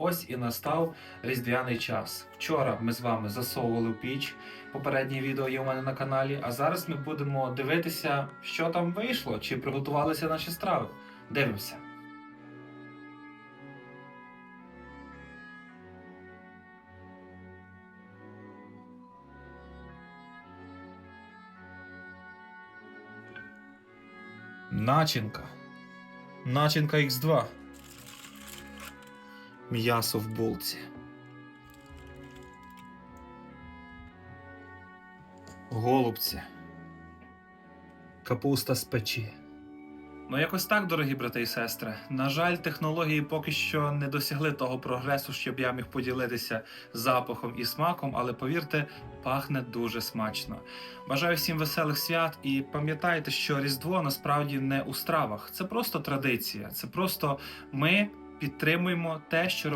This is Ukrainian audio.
ось і настав різдвяний час. Вчора ми з вами засовували піч. Попереднє відео є у мене на каналі. А зараз ми будемо дивитися, що там вийшло, чи приготувалися наші страви. Дивимося. Начинка. Начинка Х2. М'ясо в булці. Голубці. Капуста з печі. Ну, якось так, дорогі брати і сестри. На жаль, технології поки що не досягли того прогресу, щоб я міг поділитися запахом і смаком, але повірте, пахне дуже смачно. Бажаю всім веселих свят і пам'ятайте, що Різдво насправді не у стравах. Це просто традиція. Це просто ми підтримуємо те, що